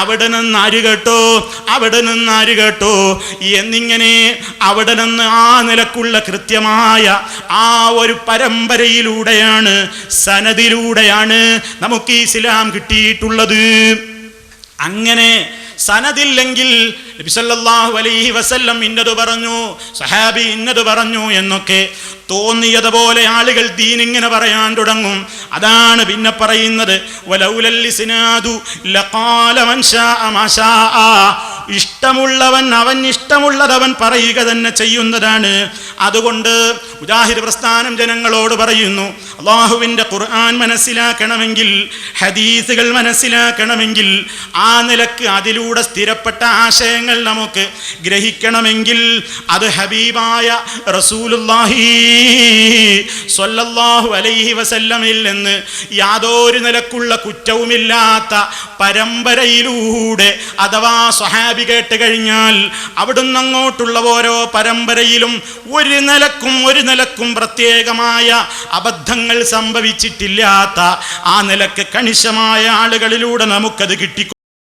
അവിടെ നിന്ന് ആര് കേട്ടോ അവിടെ നിന്ന് ആര് കേട്ടോ. എന്നിങ്ങനെ അവിടെ നിന്ന് ആ നിലക്കുള്ള കൃത്യമായ ആ ഒരു പരമ്പരയിലൂടെയാണ് സനദിലൂടെയാണ് നമുക്ക് ഈ ഇസ്ലാം കിട്ടിയിട്ടുള്ളത്. അങ്ങനെ സനദില്ലെങ്കിൽ നബിസല്ലാഹു അലൈഹി വസല്ലം ഇന്നത് പറഞ്ഞു സഹാബി ഇന്നത് പറഞ്ഞു എന്നൊക്കെ തോന്നിയതുപോലെ ആളുകൾ ദീൻ പറയാൻ തുടങ്ങും. അതാണ് പിന്നെ പറയുന്നത്. ഇഷ്ടമുള്ളവൻ അവൻ ഇഷ്ടമുള്ളതവൻ പറയുക തന്നെ ചെയ്യുന്നതാണ്. അതുകൊണ്ട് മുജാഹിദ് പ്രസ്ഥാനം ജനങ്ങളോട് പറയുന്നു അള്ളാഹുവിന്റെ ഖുർആൻ മനസ്സിലാക്കണമെങ്കിൽ ഹദീസുകൾ മനസ്സിലാക്കണമെങ്കിൽ ആ നിലയ്ക്ക് അതിലൂടെ സ്ഥിരപ്പെട്ട ആശയങ്ങൾ നമുക്ക് ഗ്രഹിക്കണമെങ്കിൽ അത് ഹബീബായ റസൂലുല്ലാഹി സ്വല്ലല്ലാഹു അലൈഹി വസല്ലമിൽ നിന്ന് യാതൊരു നിലക്കുള്ള കുറ്റവുമില്ലാത്ത പരമ്പരയിലൂടെ അഥവാ സ്വഹാബി കേട്ട് കഴിഞ്ഞാൽ അവിടുന്ന് അങ്ങോട്ടുള്ള ഓരോ പരമ്പരയിലും ഒരു നിലക്കും ഒരു നിലക്കും പ്രത്യേകമായ അബദ്ധങ്ങൾ സംഭവിച്ചിട്ടില്ലാത്ത ആ നിലയ്ക്ക് കണിശമായ ആളുകളിലൂടെ നമുക്കത് കിട്ടി